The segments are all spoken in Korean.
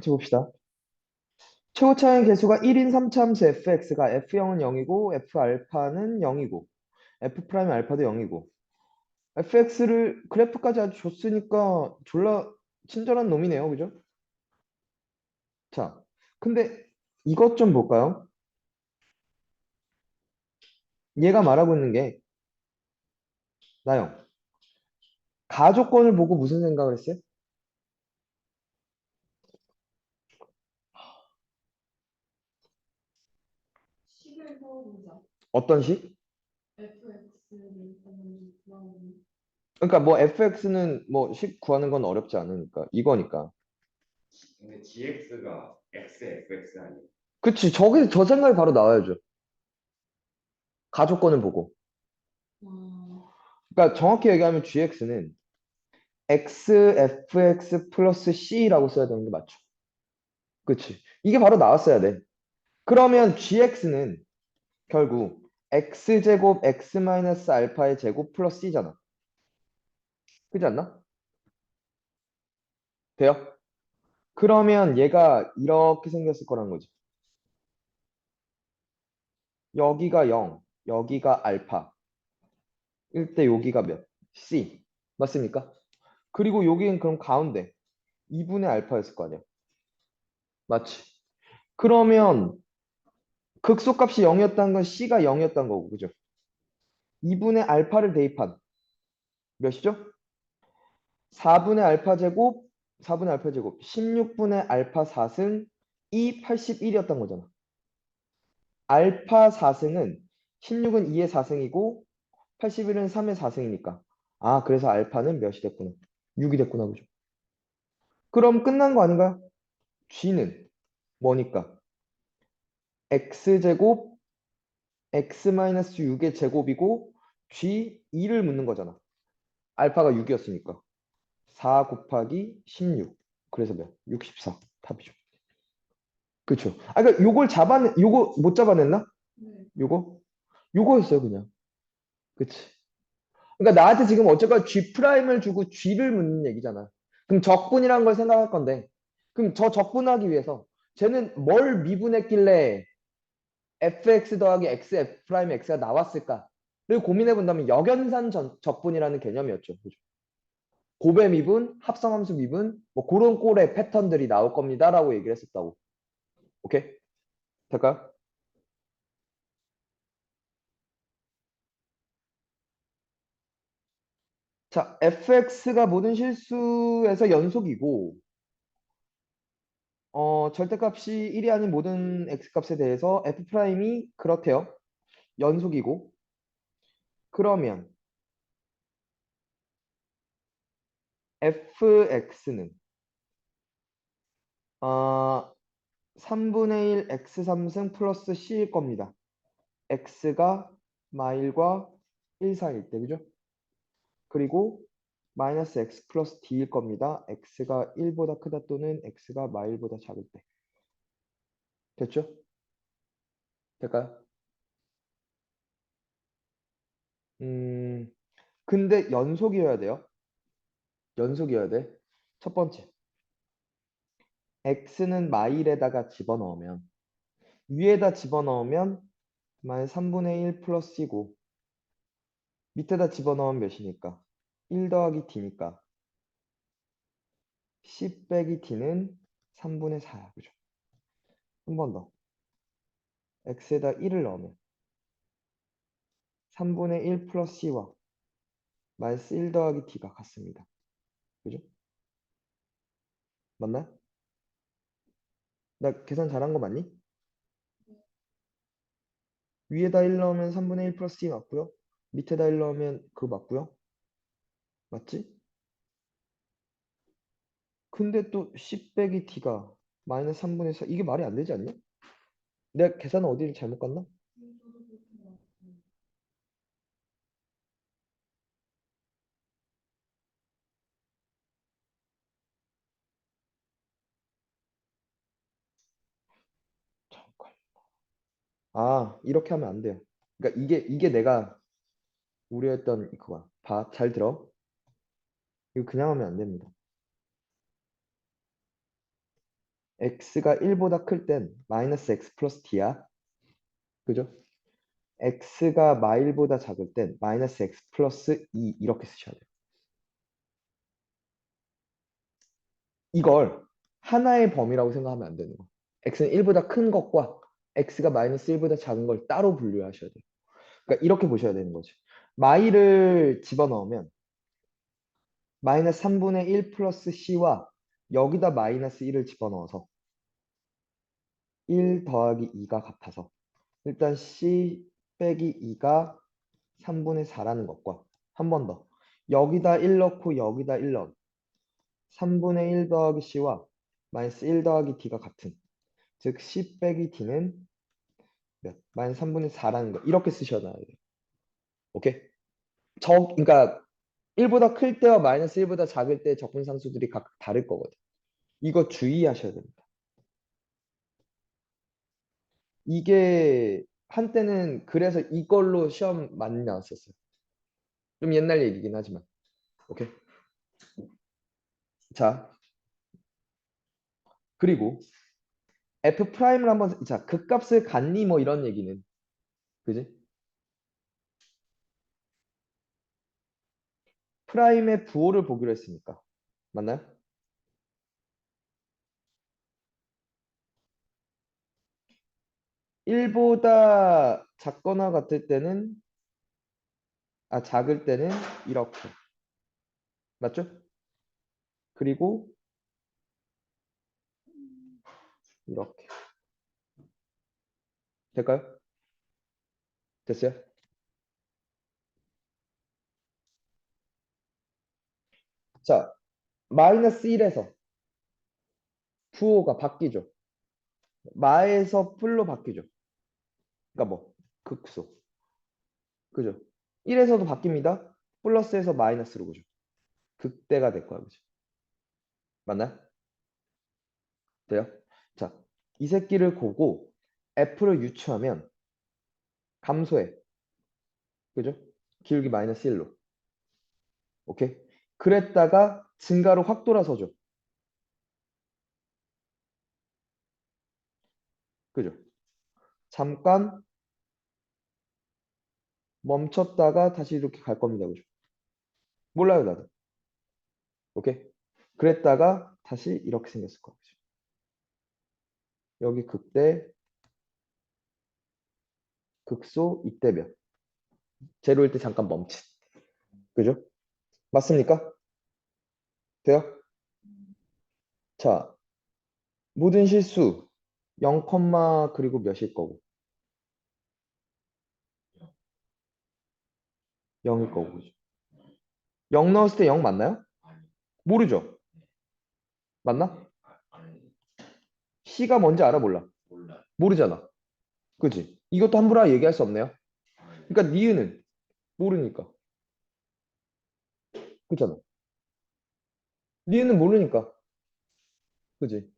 같이 봅시다. 최고 차의 개수가 1인 3차함수 fx가 f0은 0이고 f알파는 0이고 f 프라임 알파도 0이고 fx를 그래프까지 아주 줬으니까 졸라 친절한 놈이네요. 그죠? 자, 근데 이것 좀 볼까요? 얘가 말하고 있는 게 나영 가조건을 보고 무슨 생각을 했어요? 식을 넣 어보자. 어떤 식? 그러니까 뭐 fx는 뭐 식 구하는 건 어렵지 않으니까 이거니까. 근데 gx가 x fx 아니에요? 그치 저기 저 생각이 바로 나와야죠. 가조건을 보고. 와, 그러니까 정확히 얘기하면 gx는 x fx 플러스 c라고 써야 되는 게 맞죠. 그치 이게 바로 나왔어야 돼. 그러면 gx는 결국 x제곱 x 마이너스 알파의 제곱 플러스 c잖아. 그지 않나? 돼요? 그러면 얘가 이렇게 생겼을 거란 거지. 여기가 0, 여기가 알파. 일때 여기가 몇? C. 맞습니까? 그리고 여기는 그럼 가운데 2분의 알파였을 거 아니야. 맞지? 그러면 극소값이 0이었다는 건 C가 0이었다는 거고, 그죠? 2분의 알파를 대입한 몇이죠? 4분의 알파 제곱, 4분의 알파 제곱, 16분의 알파 4승, 2, 81이었던 거잖아. 알파 4승은 16은 2의 4승이고 81은 3의 4승이니까. 아, 그래서 알파는 몇이 됐구나. 6이 됐구나, 그죠? 그럼 끝난 거 아닌가요? g는 뭐니까? X제곱 x-6의 제곱이고 g 2를 묻는 거잖아. 알파가 6이었으니까. 4 곱하기 16. 그래서 몇? 64. 답이죠. 그쵸? 아, 그러니까 요걸 잡아내, 요거 못 잡아냈나? 네. 요거? 요거였어요, 그냥. 그치? 그러니까 나한테 지금 어쨌건 G 프라임을 주고 G를 묻는 얘기잖아. 그럼 적분이라는 걸 생각할 건데, 그럼 저 적분하기 위해서 쟤는 뭘 미분했길래 fx 더하기 x f 프라임 x가 나왔을까를 고민해 본다면 역연산 전- 적분이라는 개념이었죠. 그죠? 고배 미분, 합성함수 미분, 뭐 그런 꼴의 패턴들이 나올 겁니다라고 얘기를 했었다고. 오케이? 될까요? 자, fx가 모든 실수에서 연속이고, 어, 절대값이 1이 아닌 모든 x값에 대해서 f'이 그렇대요. 연속이고. 그러면 fx는 어, 3분의 1 x 3승 플러스 c일 겁니다. x가 마일과 1 사이일 때, 그죠? 그리고 마이너스 x 플러스 d일 겁니다. x가 1보다 크다 또는 x가 마일보다 작을 때. 됐죠? 될까요? 음, 근데 연속이어야 돼요. 연속이어야 돼. 첫 번째. x는 마일에다가 집어넣으면 위에다 집어넣으면 마이너스 3분의 1 플러스이고 밑에다 집어넣으면 몇이니까? 1 더하기 d니까 10 빼기 d는 3분의 4야. 그죠? 한 번 더. x에다 1을 넣으면 3분의 1 플러스 c와 마이너스 1 더하기 d가 같습니다. 그죠? 맞나요? 나 계산 잘한 거 맞니? 위에다 1 넣으면 3분의 1 플러스 c 맞고요. 밑에다 1 넣으면 그거 맞고요. 맞지? 근데 또 10 빼기 d가 마이너스 3분의 4 이게 말이 안 되지 않냐? 내가 계산은 어디를 잘못 갔나? 아, 이렇게 하면 안 돼요. 그러니까 이게 이게 내가 우려했던 그거야. 봐, 잘 들어. 이거 그냥 하면 안 됩니다. x가 1보다 클 땐 마이너스 x 플러스 d야. 그죠? x가 마일보다 작을 땐 마이너스 x 플러스 2 이렇게 쓰셔야 돼요. 이걸 하나의 범위라고 생각하면 안 되는 거. x는 1보다 큰 것과 x가 마이너스 1보다 작은 걸 따로 분류하셔야 돼요. 그러니까 이렇게 보셔야 되는 거지. 마일을 집어넣으면 마이너스 3분의 1 플러스 c와 여기다 마이너스 1을 집어넣어서 1 더하기 2가 같아서 일단 c 빼기 2가 3분의 4라는 것과 한 번 더 여기다 1 넣고 여기다 1 넣으면 3분의 1 더하기 c와 마이너스 1 더하기 d가 같은 즉 c 빼기 d는 몇? 마이너스 3분의 4라는 거 이렇게 쓰셔야 돼요. 오케이? 저 그러니까 1보다 클 때와 마이너스 1보다 작을 때 적분 상수들이 각각 다를 거거든. 이거 주의하셔야 됩니다. 이게 한때는 그래서 이걸로 시험 많이 나왔었어요. 좀 옛날 얘기긴 하지만. 오케이. 자. 그리고 f 프라임을 한번 자, 극값을 갖니 뭐 이런 얘기는 그지? 프라임의 부호를 보기로 했으니까. 맞나요? 일보다 작거나 같을 때는 아 작을 때는 이렇게 맞죠? 그리고 이렇게 될까요? 됐어요? 자, 마이너스 1에서 부호가 바뀌죠. 마에서 풀로 바뀌죠. 그러니까 뭐 극소. 그죠? 1에서도 바뀝니다. 플러스에서 마이너스로 그죠? 극대가 될 거야. 그죠? 맞나요? 돼요? 자, 이 새끼를 보고 f를 유추하면 감소해. 그죠? 기울기 마이너스 1로. 오케이? 그랬다가 증가로 확 돌아서죠. 그죠? 잠깐 멈췄다가 다시 이렇게 갈 겁니다. 그죠? 몰라요, 나도. 오케이? 그랬다가 다시 이렇게 생겼을 거예요. 여기 극대, 극소, 이대면. 제로일 때 잠깐 멈칫. 그죠? 맞습니까? 돼요? 자, 모든 실수 0, 그리고 몇일 거고 0일 거고 그죠? 0 넣었을 때 0 맞나요? 모르죠? 맞나? C가 뭔지 알아? 몰라. 모르잖아. 그지? 이것도 함부로 얘기할 수 없네요. 그러니까 니은은 모르니까. 그잖아. 니은은 모르니까. 그지?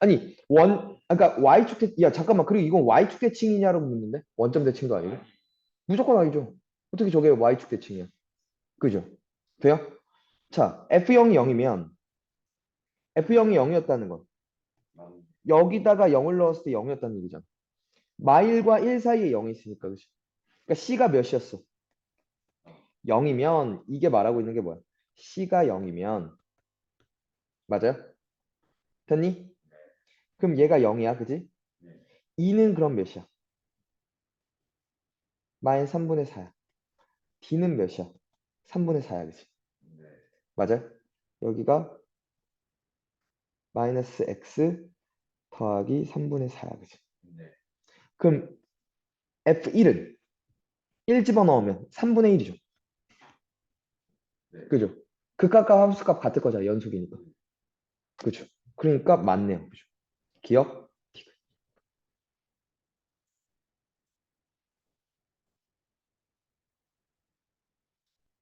아니, 원, 아까 Y축 대, 야, 잠깐만. 그리고 이건 Y축 대칭이냐라고 묻는데? 원점 대칭도 아니고? 무조건 아니죠. 어떻게 저게 Y축 대칭이야? 그죠? 돼요? 자, F0이 0이면, F0이 0이었다는 건, 여기다가 0을 넣었을 때 0이었다는 얘기잖아. 마일과 1 사이에 0이 있으니까, 그지? 그러니까 C가 몇이었어? 0이면, 이게 말하고 있는 게 뭐야? C가 0이면, 맞아요? 됐니? 그럼 얘가 0이야, 그지? 네. 2는 그럼 몇이야? 마이너스 3분의 4야. D는 몇이야? 3분의 4야, 그지? 네. 맞아요? 여기가 마이너스 x 더하기 3분의 4야, 그지? 네. 그럼 F1은 1 집어넣으면 3분의 1이죠. 네. 그죠? 극값과 함수값 같을 거잖아, 연속이니까. 그죠? 그러니까 맞네요. 그죠? 기억?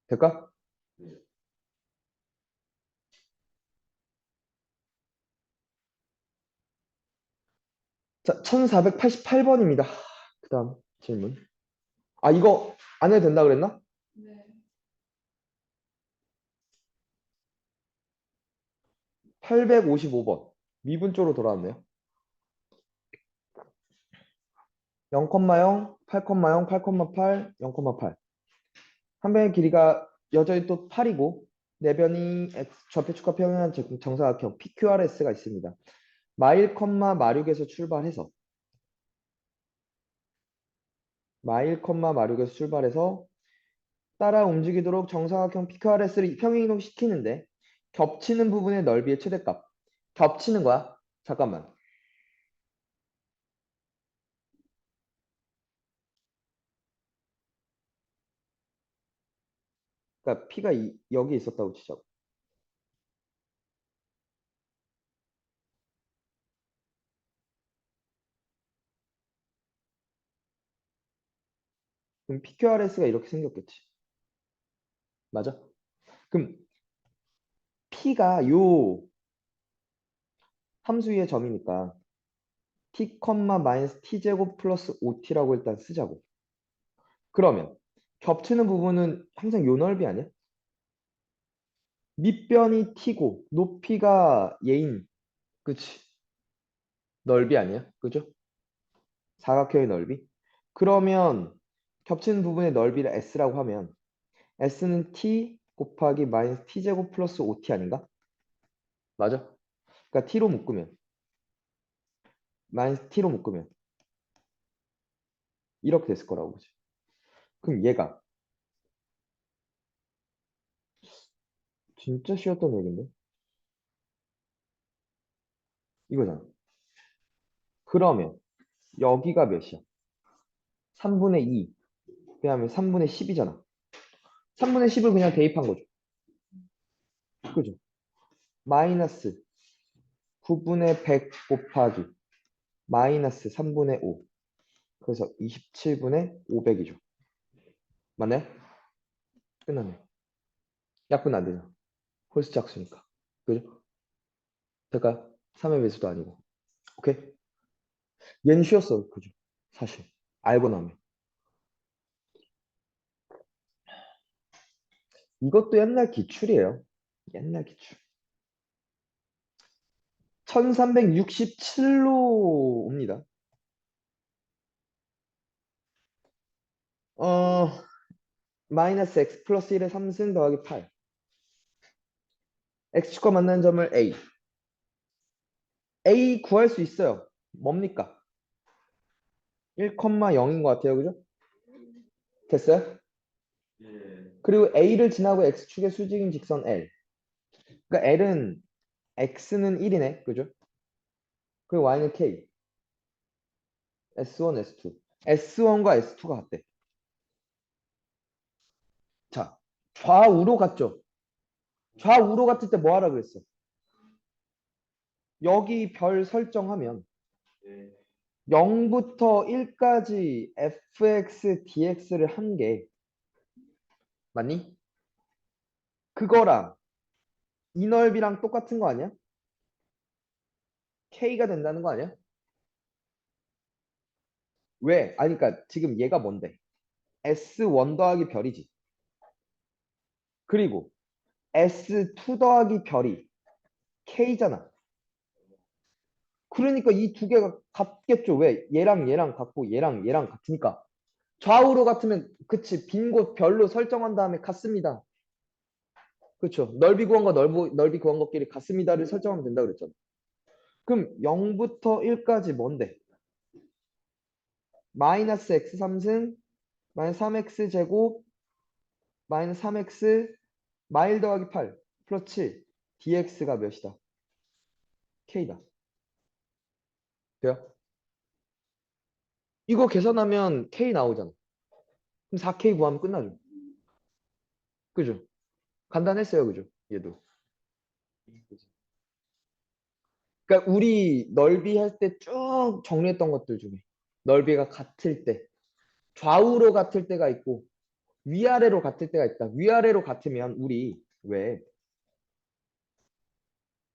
될까? 네. 자, 1488번입니다. 그 다음 질문. 아, 이거 안 해도 된다 그랬나? 네. 855번. 미분조로 돌아왔네요. 0,0, 8,0, 8,8, 0,8. 한 변의 길이가 여전히 또 8이고 내변이 좌표축과 평행한 정- 정사각형 PQRS가 있습니다. 마일, 마륙에서 출발해서 마일, 마륙에서 출발해서 따라 움직이도록 정사각형 PQRS를 평행이동 시키는데 겹치는 부분의 넓이의 최대값 겹치는 거야? 잠깐만 그러니까 P가 이, 여기 있었다고 치자고 그럼 PQRS가 이렇게 생겼겠지 맞아? 그럼 P가 요 함수 위의 점이니까 t, 마이너스 t제곱 플러스 5t라고 일단 쓰자고. 그러면 겹치는 부분은 항상 요 넓이 아니야? 밑변이 t고 높이가 얘인 그치? 넓이 아니야? 그죠? 사각형의 넓이. 그러면 겹치는 부분의 넓이를 s라고 하면 s는 t 곱하기 마이너스 t제곱 플러스 5t 아닌가? 맞아? 그러니까 t로 묶으면 마이너스 t로 묶으면 이렇게 됐을 거라고 보지. 그럼 얘가 진짜 쉬웠던 얘긴데 이거잖아. 그러면 여기가 몇이야? 3분의 2 그다음에 3분의 10이잖아. 3분의 10을 그냥 대입한 거죠. 그죠? 마이너스 9분의 100 곱하기 마이너스 3분의 5 그래서 27분의 500이죠. 맞네? 끝났네. 약분 안 되잖아. 홀수 짝수니까. 그죠? 될까요? 3의 배수도 아니고. 오케이? 얘는 쉬웠어. 그죠? 사실. 알고 나면. 이것도 옛날 기출이에요. 옛날 기출. 1367로 옵니다. 어, 마이너스 x 플러스 1의 3승 더하기 8. x축과 만나는 점을 a. a 구할 수 있어요. 뭡니까? 1,0인 것 같아요. 그죠? 됐어요? 예. 그리고 a를 지나고 x축의 수직인 직선 l. 그러니까 l은 x는 1이네. 그죠? 그리고 y는 k. s1, s2. s1과 s2가 같대. 자, 좌우로 갔죠? 좌우로 갔을 때 뭐 하라 그랬어? 여기 별 설정하면 예. 0부터 1까지 fx, dx를 한 게 맞니? 그거랑 이 넓이랑 똑같은 거 아니야? k가 된다는 거 아니야? 왜? 아니 그러니까 지금 얘가 뭔데? s1 더하기 별이지. 그리고 s2 더하기 별이 k잖아. 그러니까 이 두 개가 같겠죠. 왜? 얘랑 얘랑 같고 얘랑 얘랑 같으니까. 좌우로 같으면 그치 빈 곳 별로 설정한 다음에 같습니다. 그렇죠. 넓이 거 넓이, 넓이 구한 것끼리 같습니다를 설정하면 된다 그랬잖아. 그럼 0부터 1까지 뭔데? 마이너스 x 3승 마이너스 3x 제곱 마이너스 3x 마일 더하기 8 플러스 7 dx가 몇이다? k다. 돼요? 이거 계산하면 k 나오잖아. 그럼 4k 구하면 끝나죠. 그죠? 간단했어요. 그죠? 얘도. 그러니까 우리 넓이 할 때 쭉 정리했던 것들 중에 넓이가 같을 때 좌우로 같을 때가 있고 위아래로 같을 때가 있다. 위아래로 같으면 우리 왜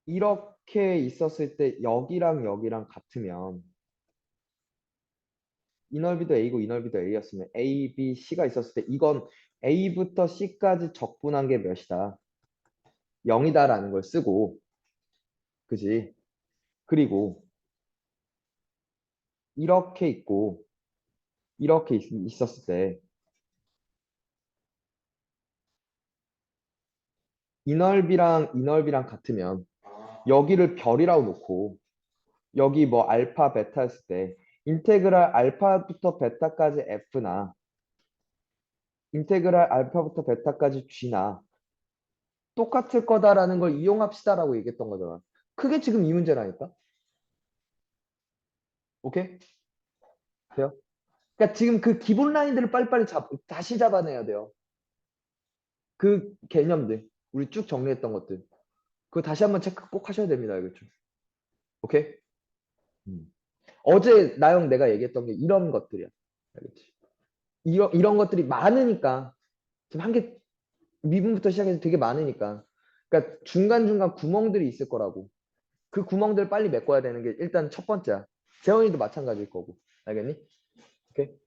이렇게 있었을 때 여기랑 여기랑 같으면 이 넓이도 A고 이 넓이도 A였으면 A, B, C가 있었을 때 이건 A부터 C까지 적분한 게 몇이다. 0이다 라는 걸 쓰고 그지? 그리고 이렇게 있고 이렇게 있, 있었을 때 이 넓이랑 이 넓이랑 같으면 아, 여기를 별이라고 놓고 여기 뭐 알파 베타였을 때 인테그랄 알파부터 베타까지 f나 인테그랄 알파부터 베타까지 g나 똑같을 거다라는 걸 이용합시다라고 얘기했던 거잖아. 그게 지금 이 문제라니까. 오케이? 돼요? 그러니까 지금 그 기본 라인들을 빨리빨리 잡, 다시 잡아내야 돼요. 그 개념들, 우리 쭉 정리했던 것들. 그거 다시 한번 체크 꼭 하셔야 됩니다. 알겠죠? 오케이? 음. 어제 나영 내가 얘기했던 게 이런 것들이야. 알겠지? 이런, 이런 것들이 많으니까 지금 한 개 미분부터 시작해서 되게 많으니까 그러니까 중간중간 구멍들이 있을 거라고 그 구멍들을 빨리 메꿔야 되는 게 일단 첫 번째야 재원이도 마찬가지일 거고 알겠니? 오케이